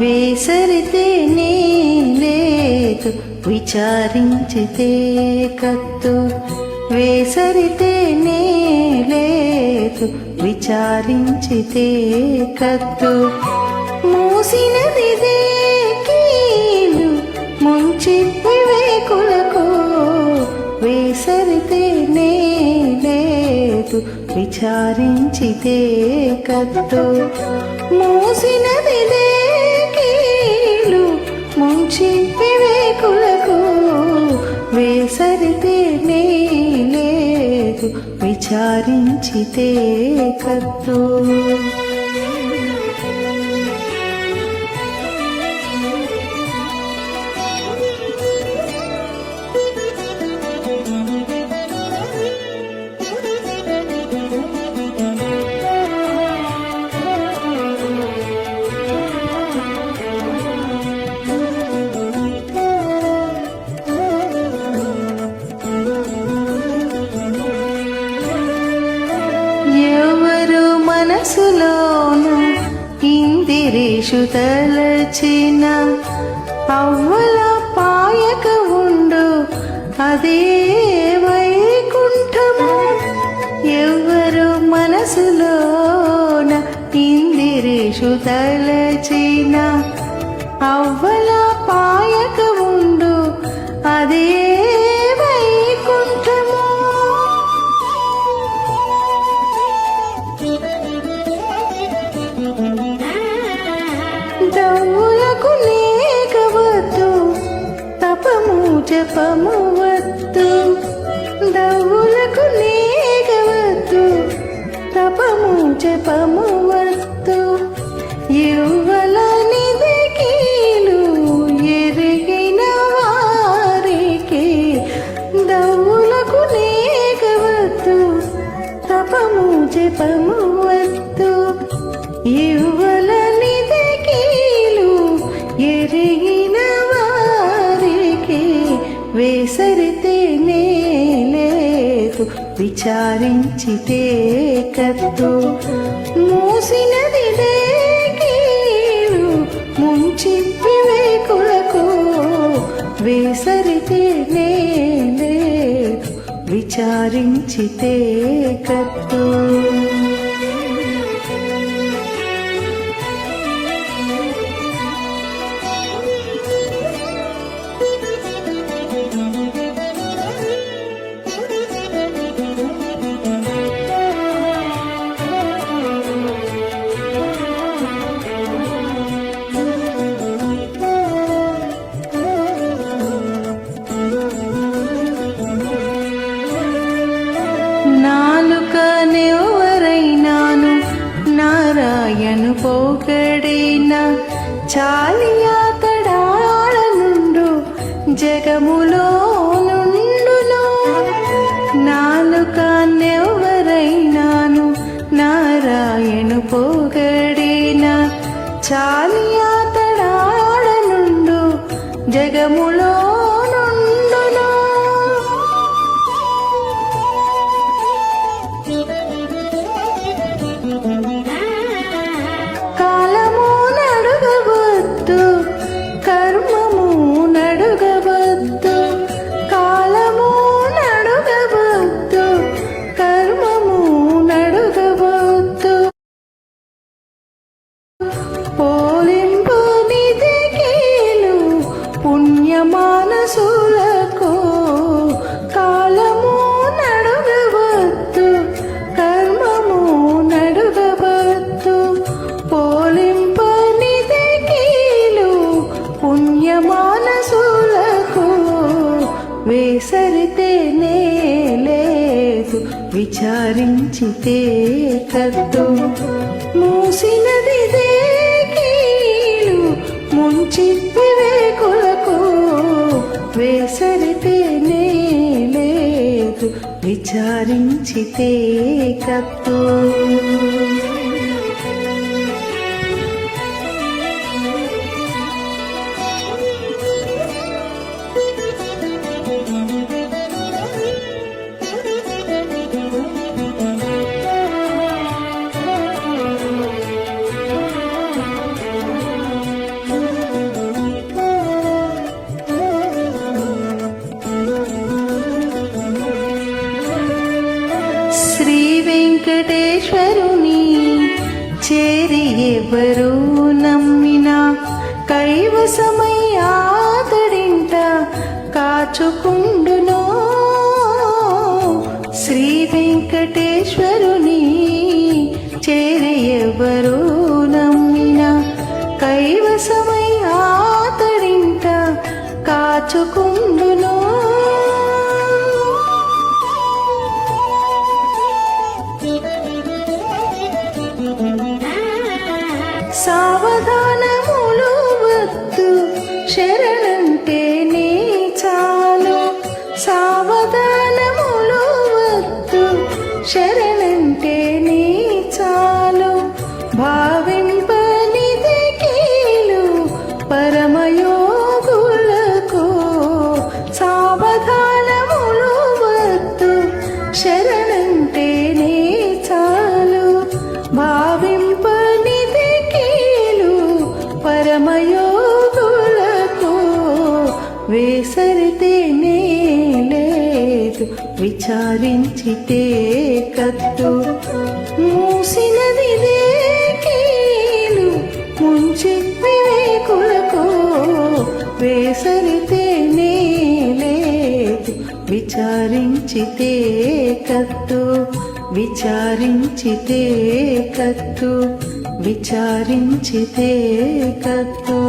వేసరితే నీ లేదు విచారించితే కత్తు. వేసరితే నీ విచారించితే కత్తు. మూసినదిదే కీలు ముంచి వివేకులకు వేసరితే నే విచారించితే కత్తు. మూసినదిదే ముంచి వివేకులకు వేసరితే లేదు విచారించితే కత్తు తలచిన అవ్వల పాయక ఉండు. అదే వైకుంఠము. ఎవరు మనసులోన ఇందిరేషు తలచిన అవ్వల పా జపము వద్దు దవ్వులకు లేకవద్దు తపము జపము విచారించితే కత్తు మూసినది కీలు ముంచి వివేకులకు వేసరితే లేదు విచారించితే కత్తు చాలియాతడాళ నుండు జగములో నాలుక నాలుకనెవరైనాను నారాయణు పోగడిన? చాలియాతడాళ నుండు జగములో వేసరితే లేదు విచారించితే కద్దు. మూసినది కీలు ముంచి కులకు వేసరితే లేదు విచారించితే కత్తు ఎవరు నమ్మినా కైవసమై కాచుకుండునో. శ్రీ వెంకటేశ్వరుని చేరి ఎవరు నమ్మినా కైవసమై ఆతడింట విచారించితే కత్తు మూసినది కీలు ముంచి వివేకులకో వేసరితే లేదు. విచారించితే కత్తు విచారించితే కత్తు విచారించితే కత్తు